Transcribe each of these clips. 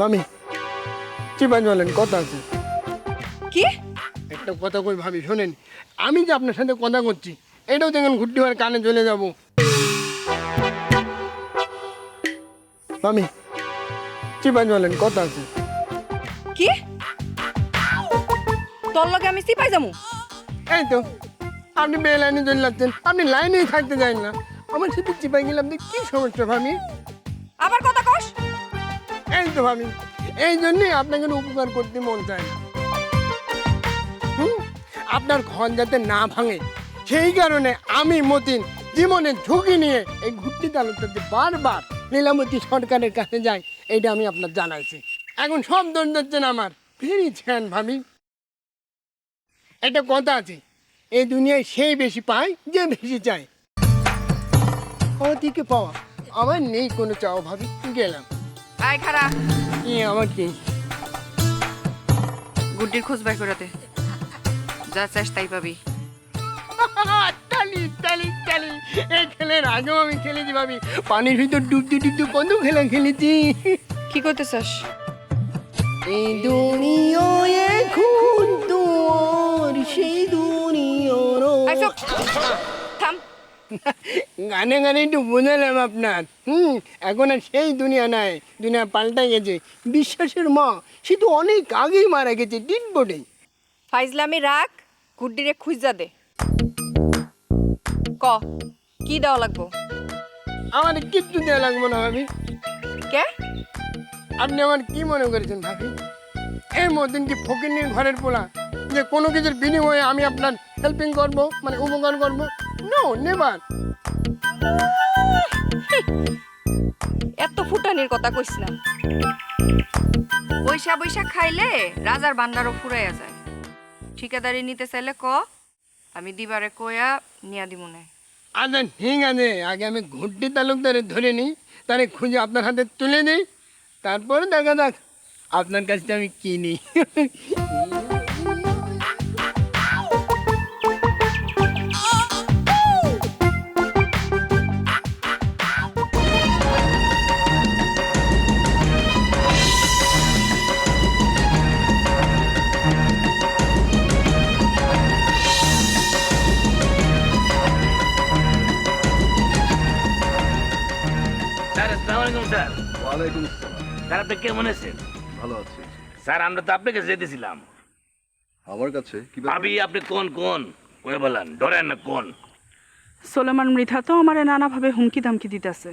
মামি চিপান বলেন কথা আছে। কি? একটা কথা কই ভাবি শোনেন আমি যে আপনার সাথে কথা করছি এটাও দেখেন ঘুরতে হওয়ার কানে চলে যাব। মামি চিপান বলেন কথা আছে। কি? তোর লগে আমি সিপাই যামু এই তো আপনি বে লাইনে চলে যাচ্ছেন আপনি লাইনেই থাকতে চান না। আমার সাথে চিপাই গেলে আপনি কি সমস্যা ভাবি। এই তো ভাবি এই জন্যই আপনাকে উপকার করতে মন চায় না? আপনার ঘর যাতে না ভাঙে, সেই কারণে আমি মতিন জীবনের ঝুঁকি নিয়ে এই ঘুরতি তালুকটাতে বারবার লীলামতি সরকারের কাছে যাই, এটা আমি আপনার জানাইছি। এখন সব দোষ দিচ্ছেন আমার। ফিরিছেন ভাবি। একটা কথা আছে, এই দুনিয়ায় সেই বেশি পায় যে বেশি চায়। ওদিকে পাওয়া আমার নেই কোনো চাও ভাবি, গেলাম। আয় খারা কি আমার কি গুড্ডির খোঁজ বাই করে দে যা চাস তাই পাবি। টালি টালি টালি। এই খেলের আগেও আমি খেলেছি ভাবি। পানির ভিতর ডুবতে ডুবতে কত খেলা খেলেছি। কি করতেছস? এই দুনিয়ায় এখন তোর সেই। থাম গানে গানে একটু বোঝালাম আপনার। হুম এখন আর সেই দুনিয়া নাই। দুনিয়া পাল্টে গেছে। বিশ্বাসের মা সে তো অনেক আগেই মারা গেছে ডিট বোর্ডে ফাইজলামি রাখ গুড্ডিরে খুঁজা দে। ক কি দেওয়া লাগবো? আমার কিচ্ছু দেওয়া লাগবো না ভাবি। কে? আপনি আমার কি মনে করেছেন ভাবি? এই মতন কি ফকিরনির ঘরের পোলা? যে কোনো কিছুর বিনিময়ে আমি আপনার হেল্পিং করব মানে উপকার করব? নো নেবার এত ফুটানির কথা কইস না। বৈশা বৈশা খাইলে রাজার বান্দারও ফুরাইয়া যায়। ঠিকাদারি নিতে চাইলে ক আমি দিবারে কয়া নিয়া দিমুনে আচ্ছা ঠিক আছে। আগে আমি ঘুরটি তালুকদারে ধরে নিই তারে খুঁজে আপনার হাতে তুলে দিই তারপরে দেখা যাক আপনার কাছে আমি কিনি। স্যার আসসালামু আলাইকুম স্যার। ওয়ালাইকুম আসসালাম। স্যার আপনি কেমন আছেন? ভালো আছি স্যার আমরা তো আপনাকে যেতেছিলাম। আমার কাছে? কি? ভাবি আপনি কোন কোন? কয়ে বলেন ডরেন না কোন? সোলেমান মৃধা তো আমারে নানাভাবে হুমকি দামকি দিতেছে।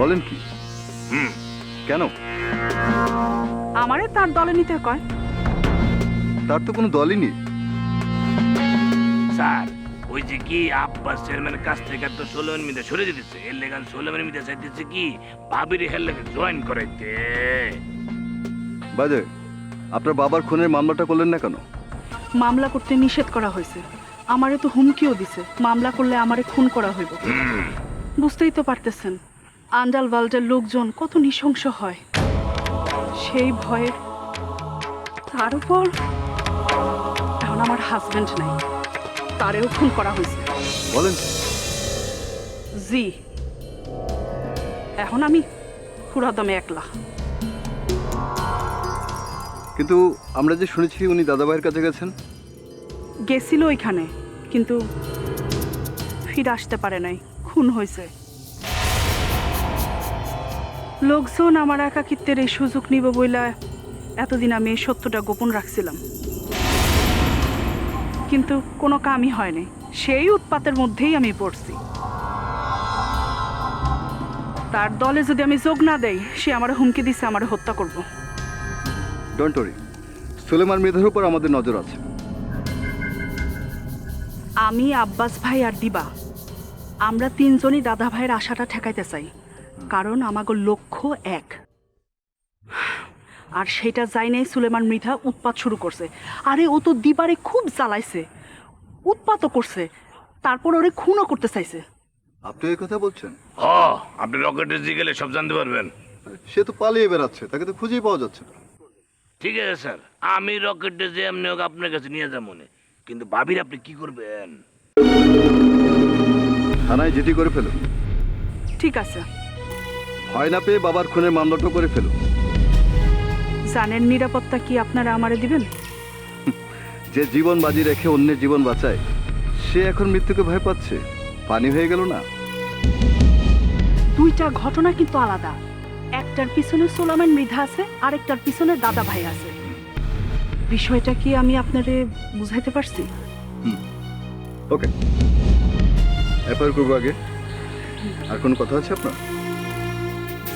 বলেন কি? হুম। কেন? আমারে তার দলে নিতে কয়। তার তো কোনো দলই নেই। ওই যে কি আব্বাস চেয়ারম্যানের কাছ থেকে তো ষোলো মিনিটে সরে যেতেছে এর লেগান ষোলো মিনিটে চাইতেছে কি ভাবির লেগে জয়েন করাইতে। বাজে আপনার বাবার খুনের মামলাটা করলেন না কেন? মামলা করতে নিষেধ করা হয়েছে। আমারে তো হুমকিও দিছে। মামলা করলে আমারে খুন করা হইব। বুঝতেই তো পারতেছেন আন্ডাল বাল্ডাল লোকজন কত নৃশংস হয়। সেই ভয়ে তার উপর এখন আমার হাজবেন্ড নাই। তারেও খুন করা হয়েছে। বলেন। জি। এখন আমি পুরা দমে একলা। কিন্তু আমরা যে শুনেছি উনি দাদাভাইয়ের কাছে গেছেন। গেছিল ওইখানে কিন্তু ফিরে আসতে পারে নাই খুন হয়েছে। লোকজন আমার একাকিত্বের এই সুযোগ নিব বইলা এতদিন আমি এই সত্যটা গোপন রাখছিলাম। কিন্তু কোনো কামই হয়নি। সেই উৎপাতের মধ্যেই আমি পড়ছি। তার দলে যদি আমি যোগ না দেই সে আমার হুমকি দিছে আমার হত্যা করব। ডোন্ট ওরি সুলেমান মৃধার উপর আমাদের নজর আছে। আমি আব্বাস ভাই আর দিবা আমরা তিনজনই দাদা ভাইয়ের আশাটা ঠেকাইতে চাই। কারণ আমাগো লক্ষ্য এক। আর সেটা যাই নাই সুলেমান মৃধা উৎপাত শুরু করছে। আরে ও তো দিবারে খুব জ্বালাইছে। উৎপাতও করছে। তারপর ওরে খুনও করতে চাইছে। আপনি এই কথা বলছেন? হ আপনি রকেটে দিয়ে গেলে সব জানতে পারবেন। সে তো পালিয়ে বেড়াচ্ছে তাকে তো খুঁজেই পাওয়া যাচ্ছে না। ঠিক আছে স্যার। আমি রকেটে যে এমনি হোক আপনার কাছে নিয়ে যাব মনে কিন্তু ভাবির আপনি কি করবেন? থানায় যেটি করে ফেলুন। ঠিক আছে। হয় না পেয়ে বাবার খুনের মামলাটা করে ফেলুন। জানের নিরাপত্তা কি আপনারা আমারে দিবেন? যে জীবন বাজি রেখে অন্যের জীবন বাঁচায় সে এখন মৃত্যুকে ভয় পাচ্ছে। পানি হয়ে গেল না? দুইটা ঘটনা কিন্তু আলাদা। একটার পিছনে সোলামান মৃধা আছে আরেকটার পিছনে দাদা ভাই আছে। বিষয়টা কি আমি আপনারে বুঝাইতে পারছি? ওকে। এফআইআর করব আগে। আর কোনো কথা আছে আপনার?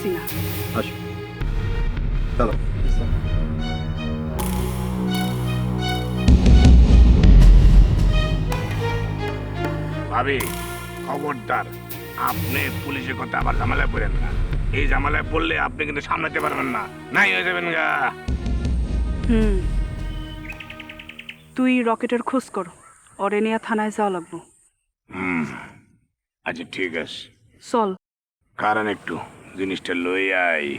সিনা। আসুন। চলো। ভাবি খবরদার। আপনি পুলিশের কথা আবার ঝামেলায় পড়েন না। এই ঝামেলায় পড়লে আপনি কিন্তু সামলাতে পারবেন না। নাই হয়ে যাবেন গা। হুম। তুই রকেটের খোঁজ কর। ওরে নিয়ে থানায় যাওয়া লাগবো। হুম। আচ্ছা ঠিক আছে। চল। কারণ একটু জিনিসটা লই আই